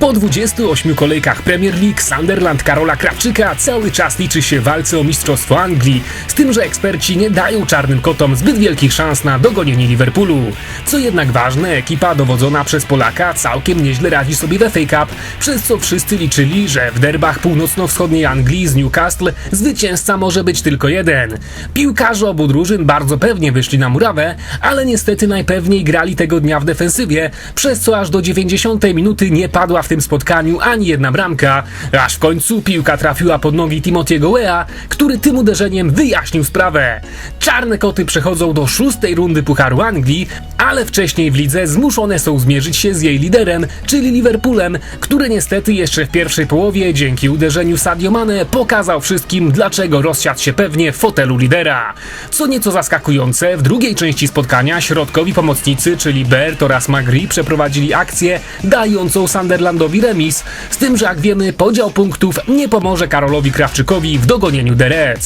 Po 28 kolejkach Premier League Sunderland Karola Krawczyka cały czas liczy się walce o Mistrzostwo Anglii, z tym, że eksperci nie dają czarnym kotom zbyt wielkich szans na dogonienie Liverpoolu. Co jednak ważne, ekipa dowodzona przez Polaka całkiem nieźle radzi sobie w FA Cup, przez co wszyscy liczyli, że w derbach północno-wschodniej Anglii z Newcastle zwycięzca może być tylko jeden. Piłkarze obu drużyn bardzo pewnie wyszli na murawę, ale niestety najpewniej grali tego dnia w defensywie, przez co aż do 90 minuty nie padła w tym spotkaniu ani jedna bramka, aż w końcu piłka trafiła pod nogi Timothy'ego Wea, który tym uderzeniem wyjaśnił sprawę. Czarne koty przechodzą do szóstej rundy Pucharu Anglii, ale wcześniej w lidze zmuszone są zmierzyć się z jej liderem, czyli Liverpoolem, który niestety jeszcze w pierwszej połowie dzięki uderzeniu Sadio Mane pokazał wszystkim, dlaczego rozsiadł się pewnie w fotelu lidera. Co nieco zaskakujące, w drugiej części spotkania środkowi pomocnicy, czyli Bert oraz Magri przeprowadzili akcję dającą Fernando Viranis z tym, że jak wiemy podział punktów nie pomoże Karolowi Krawczykowi w dogonieniu The.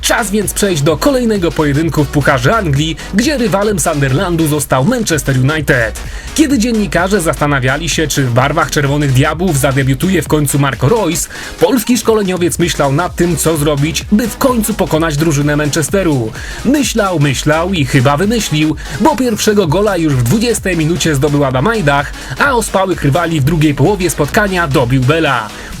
Czas więc przejść do kolejnego pojedynku w Pucharze Anglii, gdzie rywalem Sunderlandu został Manchester United. Kiedy dziennikarze zastanawiali się, czy w barwach Czerwonych Diabłów zadebiutuje w końcu Marco Royce, polski szkoleniowiec myślał nad tym, co zrobić, by w końcu pokonać drużynę Manchesteru. Myślał, myślał i chyba wymyślił, bo pierwszego gola już w 20 minucie zdobył Adam Ajdach, a ospałych rywali w drugiej połowie spotkania dobił ቢበላ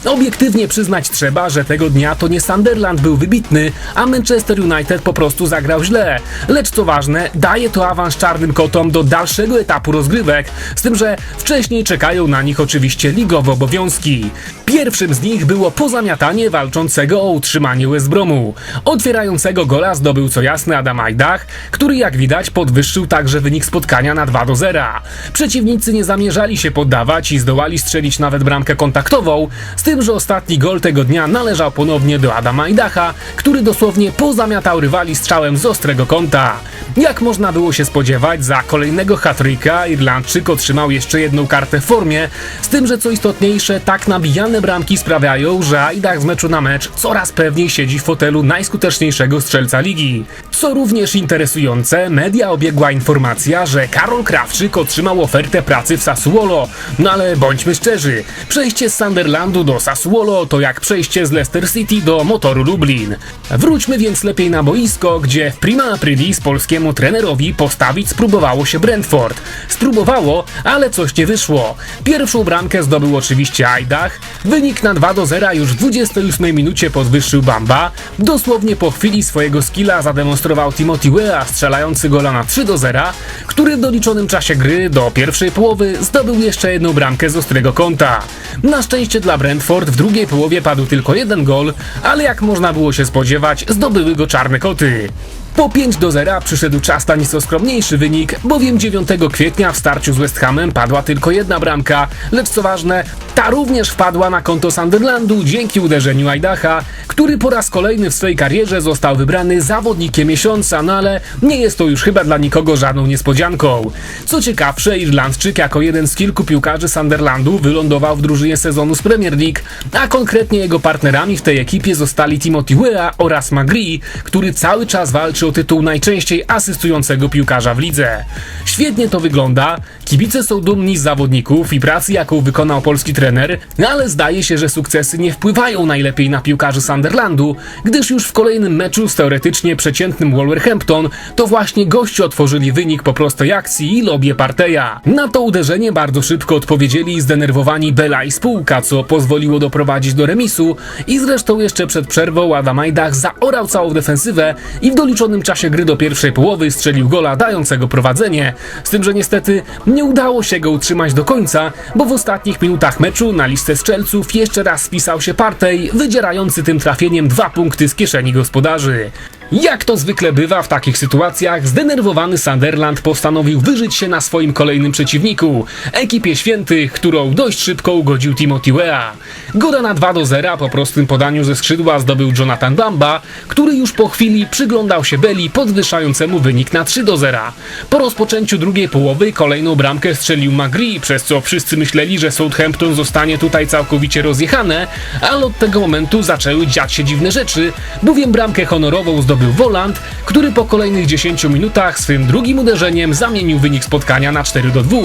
Obiektywnie przyznać trzeba, że tego dnia to nie Sunderland był wybitny, a Manchester United po prostu zagrał źle. Lecz co ważne, daje to awans czarnym kotom do dalszego etapu rozgrywek, z tym, że wcześniej czekają na nich oczywiście ligowe obowiązki. Pierwszym z nich było pozamiatanie walczącego o utrzymanie West Bromu. Otwierającego gola zdobył co jasne Adam Ajdach, który jak widać podwyższył także wynik spotkania na 2 do 0. Przeciwnicy nie zamierzali się poddawać i zdołali strzelić nawet bramkę kontaktową, z tym, że ostatni gol tego dnia należał ponownie do Adama Ajdacha, który dosłownie pozamiatał rywali strzałem z ostrego kąta. Jak można było się spodziewać, za kolejnego hatryka Irlandczyk otrzymał jeszcze jedną kartę w formie, z tym, że co istotniejsze, tak nabijane bramki sprawiają, że Ajdach z meczu na mecz coraz pewniej siedzi w fotelu najskuteczniejszego strzelca ligi. Co również interesujące, media obiegła informacja, że Karol Krawczyk otrzymał ofertę pracy w Sassuolo. No ale bądźmy szczerzy, przejście z Sunderlandu do Sassuolo to jak przejście z Leicester City do Motoru Lublin. Wróćmy więc lepiej na boisko, gdzie w prima aprilis polskiemu trenerowi postawić spróbowało się Brentford. Spróbowało, ale coś nie wyszło. Pierwszą bramkę zdobył oczywiście Ajdach, wynik na 2 do 0 już w 28 minucie podwyższył Bamba, dosłownie po chwili swojego skilla zademonstrował Timothy Wea strzelający gola na 3 do 0, który w doliczonym czasie gry do pierwszej połowy zdobył jeszcze jedną bramkę z ostrego kąta. Na szczęście dla Brentford w drugiej połowie padł tylko jeden gol, ale jak można było się spodziewać, zdobyły go czarne koty. Po 5 do 0 przyszedł czas na nieco skromniejszy wynik, bowiem 9 kwietnia w starciu z West Hamem padła tylko jedna bramka, lecz co ważne, ta również wpadła na konto Sunderlandu dzięki uderzeniu Ajdacha, który po raz kolejny w swojej karierze został wybrany zawodnikiem miesiąca, no ale nie jest to już chyba dla nikogo żadną niespodzianką. Co ciekawsze, Irlandczyk jako jeden z kilku piłkarzy Sunderlandu wylądował w drużynie sezonu z Premier League, a konkretnie jego partnerami w tej ekipie zostali Timothy Wea oraz Magri, który cały czas walczy tytuł najczęściej asystującego piłkarza w lidze. Świetnie to wygląda, kibice są dumni z zawodników i pracy, jaką wykonał polski trener, no ale zdaje się, że sukcesy nie wpływają najlepiej na piłkarzy Sunderlandu, gdyż już w kolejnym meczu z teoretycznie przeciętnym Wolverhampton to właśnie gości otworzyli wynik po prostej akcji i lobie Parteja. Na to uderzenie bardzo szybko odpowiedzieli zdenerwowani Bela i spółka, co pozwoliło doprowadzić do remisu i zresztą jeszcze przed przerwą Adam Ajdach zaorał całą defensywę i w doliczonym czasie gry do pierwszej połowy strzelił gola dającego prowadzenie, z tym, że niestety nie udało się go utrzymać do końca, bo w ostatnich minutach meczu na listę strzelców jeszcze raz spisał się Partey, wydzierający tym trafieniem dwa punkty z kieszeni gospodarzy. Jak to zwykle bywa w takich sytuacjach, zdenerwowany Sunderland postanowił wyżyć się na swoim kolejnym przeciwniku, ekipie świętych, którą dość szybko ugodził Timothy Wea. Gola na 2 do 0 po prostym podaniu ze skrzydła zdobył Jonathan Bamba, który już po chwili przyglądał się Beli podwyższającemu wynik na 3 do 0. Po rozpoczęciu drugiej połowy kolejną bramkę strzelił Magri, przez co wszyscy myśleli, że Southampton zostanie tutaj całkowicie rozjechane, ale od tego momentu zaczęły dziać się dziwne rzeczy, bowiem bramkę honorową zdobył był Woland, który po kolejnych 10 minutach swym drugim uderzeniem zamienił wynik spotkania na 4 do 2,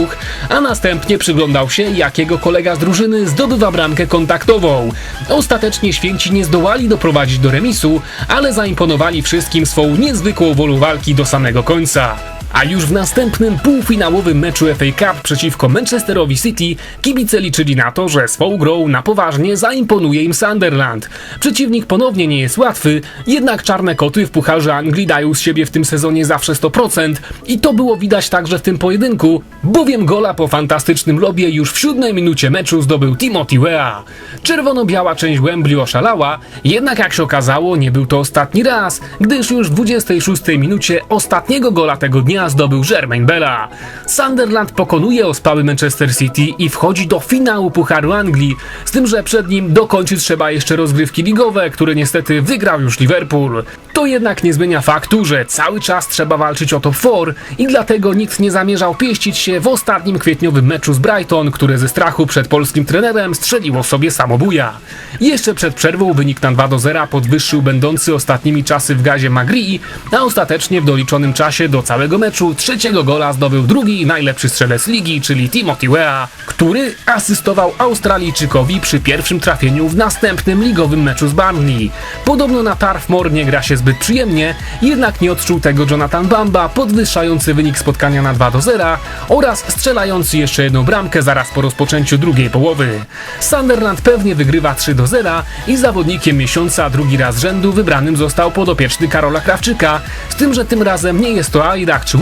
a następnie przyglądał się, jak jego kolega z drużyny zdobywa bramkę kontaktową. Ostatecznie święci nie zdołali doprowadzić do remisu, ale zaimponowali wszystkim swą niezwykłą wolą walki do samego końca. A już w następnym półfinałowym meczu FA Cup przeciwko Manchesterowi City kibice liczyli na to, że swą grą na poważnie zaimponuje im Sunderland. Przeciwnik ponownie nie jest łatwy, jednak czarne koty w Pucharze Anglii dają z siebie w tym sezonie zawsze 100% i to było widać także w tym pojedynku, bowiem gola po fantastycznym lobie już w siódmej minucie meczu zdobył Timothy Wea. Czerwono-biała część Wembley oszalała, jednak jak się okazało nie był to ostatni raz, gdyż już w 26 minucie ostatniego gola tego dnia zdobył Jermaine Bella. Sunderland pokonuje ospały Manchester City i wchodzi do finału Pucharu Anglii, z tym, że przed nim dokończyć trzeba jeszcze rozgrywki ligowe, które niestety wygrał już Liverpool. To jednak nie zmienia faktu, że cały czas trzeba walczyć o top 4 i dlatego nikt nie zamierzał pieścić się w ostatnim kwietniowym meczu z Brighton, które ze strachu przed polskim trenerem strzeliło sobie samobuja. Jeszcze przed przerwą wynik na 2 do 0 podwyższył będący ostatnimi czasy w gazie Magrii, a ostatecznie w doliczonym czasie do całego meczu trzeciego gola zdobył drugi najlepszy strzelec ligi, czyli Timothy Wea, który asystował Australijczykowi przy pierwszym trafieniu w następnym ligowym meczu z Burnley. Podobno na Turf Moor nie gra się zbyt przyjemnie, jednak nie odczuł tego Jonathan Bamba, podwyższający wynik spotkania na 2 do 0 oraz strzelający jeszcze jedną bramkę zaraz po rozpoczęciu drugiej połowy. Sunderland pewnie wygrywa 3 do 0 i zawodnikiem miesiąca drugi raz rzędu wybranym został podopieczny Karola Krawczyka, z tym, że tym razem nie jest to Aidach czy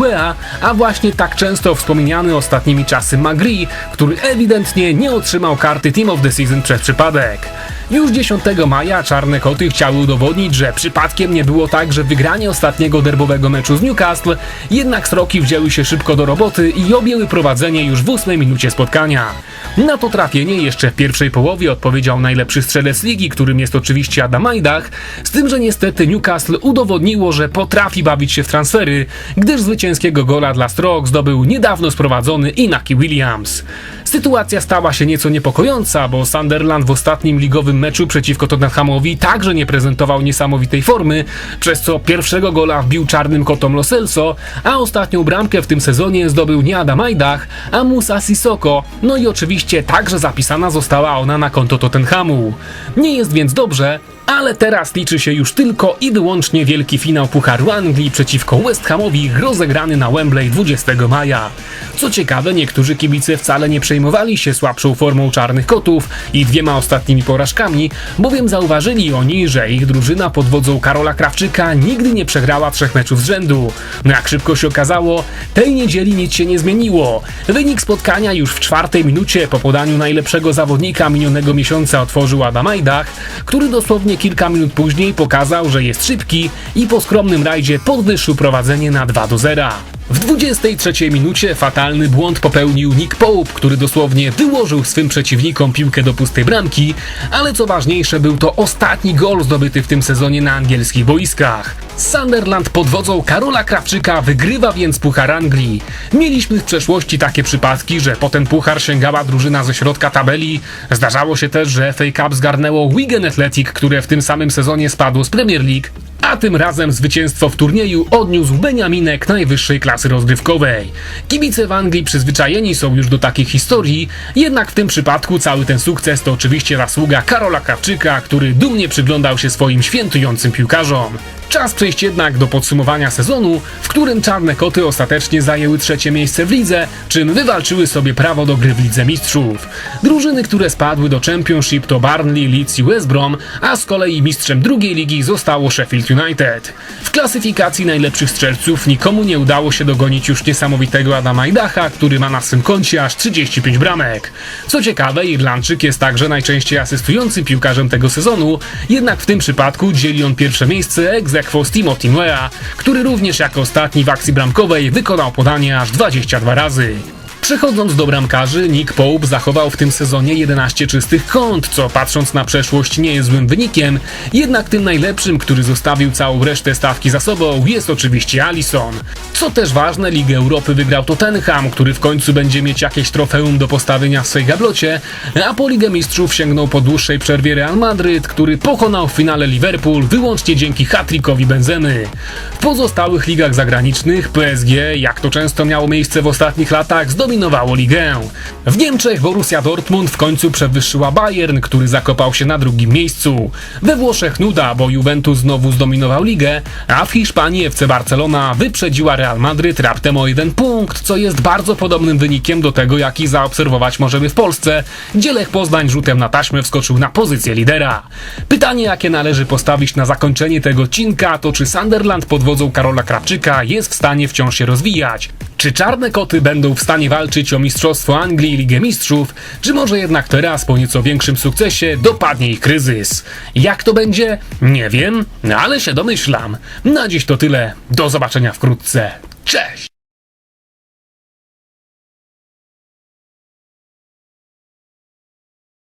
A właśnie tak często wspomniany ostatnimi czasy Magri, który ewidentnie nie otrzymał karty Team of the Season przez przypadek. Już 10 maja czarne koty chciały udowodnić, że przypadkiem nie było tak, że wygranie ostatniego derbowego meczu z Newcastle, jednak sroki wzięły się szybko do roboty i objęły prowadzenie już w 8 minucie spotkania. Na to trafienie jeszcze w pierwszej połowie odpowiedział najlepszy strzelec ligi, którym jest oczywiście Adam Ajdach, z tym, że niestety Newcastle udowodniło, że potrafi bawić się w transfery, gdyż zwycięskiego gola dla Strok zdobył niedawno sprowadzony Inaki Williams. Sytuacja stała się nieco niepokojąca, bo Sunderland w ostatnim ligowym meczu przeciwko Tottenhamowi także nie prezentował niesamowitej formy, przez co pierwszego gola wbił czarnym kotom Lo Celso, a ostatnią bramkę w tym sezonie zdobył nie Adam Ajdach, a Musa Sissoko, no i oczywiście także zapisana została ona na konto Tottenhamu. Nie jest więc dobrze, ale teraz liczy się już tylko i wyłącznie wielki finał Pucharu Anglii przeciwko West Hamowi rozegrany na Wembley 20 maja. Co ciekawe, niektórzy kibice wcale nie przejmowali się słabszą formą czarnych kotów i dwiema ostatnimi porażkami, bowiem zauważyli oni, że ich drużyna pod wodzą Karola Krawczyka nigdy nie przegrała trzech meczów z rzędu. No jak szybko się okazało, tej niedzieli nic się nie zmieniło. Wynik spotkania już w czwartej minucie po podaniu najlepszego zawodnika minionego miesiąca otworzył Adam Ajdach, który dosłownie kilka minut później pokazał, że jest szybki i po skromnym rajdzie podwyższył prowadzenie na 2 do 0. W 23 minucie fatalny błąd popełnił Nick Pope, który dosłownie wyłożył swym przeciwnikom piłkę do pustej bramki, ale co ważniejsze był to ostatni gol zdobyty w tym sezonie na angielskich boiskach. Sunderland pod wodzą Karola Krawczyka wygrywa więc Puchar Anglii. Mieliśmy w przeszłości takie przypadki, że po ten puchar sięgała drużyna ze środka tabeli. Zdarzało się też, że FA Cup zgarnęło Wigan Athletic, które w tym samym sezonie spadło z Premier League a tym razem zwycięstwo w turnieju odniósł Beniaminek najwyższej klasy rozgrywkowej. Kibice w Anglii przyzwyczajeni są już do takich historii, jednak w tym przypadku cały ten sukces to oczywiście zasługa Karola Krawczyka, który dumnie przyglądał się swoim świętującym piłkarzom. Czas przejść jednak do podsumowania sezonu, w którym Czarne Koty ostatecznie zajęły trzecie miejsce w lidze, czym wywalczyły sobie prawo do gry w Lidze Mistrzów. Drużyny, które spadły do Championship to Barnley, Leeds i West Brom, a z kolei mistrzem drugiej ligi zostało Sheffield United. W klasyfikacji najlepszych strzelców nikomu nie udało się dogonić już niesamowitego Adama Idacha, który ma na swym koncie aż 35 bramek. Co ciekawe, Irlandczyk jest także najczęściej asystującym piłkarzem tego sezonu, jednak w tym przypadku dzieli on pierwsze miejsce ex z Timothy Weah, który również jako ostatni w akcji bramkowej wykonał podanie aż 22 razy. Przechodząc do bramkarzy, Nick Pope zachował w tym sezonie 11 czystych kąt, co patrząc na przeszłość nie jest złym wynikiem, jednak tym najlepszym, który zostawił całą resztę stawki za sobą, jest oczywiście Alisson. Co też ważne, Ligę Europy wygrał Tottenham, który w końcu będzie mieć jakieś trofeum do postawienia w swej gablocie, a po Ligę Mistrzów sięgnął po dłuższej przerwie Real Madryt, który pokonał w finale Liverpool wyłącznie dzięki hat-trickowi Benzemy. W pozostałych ligach zagranicznych PSG, jak to często miało miejsce w ostatnich latach, zdominowało ligę. W Niemczech Borussia Dortmund w końcu przewyższyła Bayern, który zakopał się na drugim miejscu. We Włoszech nuda, bo Juventus znowu zdominował ligę, a w Hiszpanii FC Barcelona wyprzedziła Real Madryt raptem o jeden punkt, co jest bardzo podobnym wynikiem do tego, jaki zaobserwować możemy w Polsce, gdzie Lech Poznań rzutem na taśmę wskoczył na pozycję lidera. Pytanie, jakie należy postawić na zakończenie tego odcinka, to czy Sunderland pod wodzą Karola Krawczyka jest w stanie wciąż się rozwijać? Czy czarne koty będą w stanie walczyć o Mistrzostwo Anglii i Ligę Mistrzów, czy może jednak teraz po nieco większym sukcesie dopadnie ich kryzys? Jak to będzie? Nie wiem, ale się domyślam. Na dziś to tyle. Do zobaczenia wkrótce. Cześć!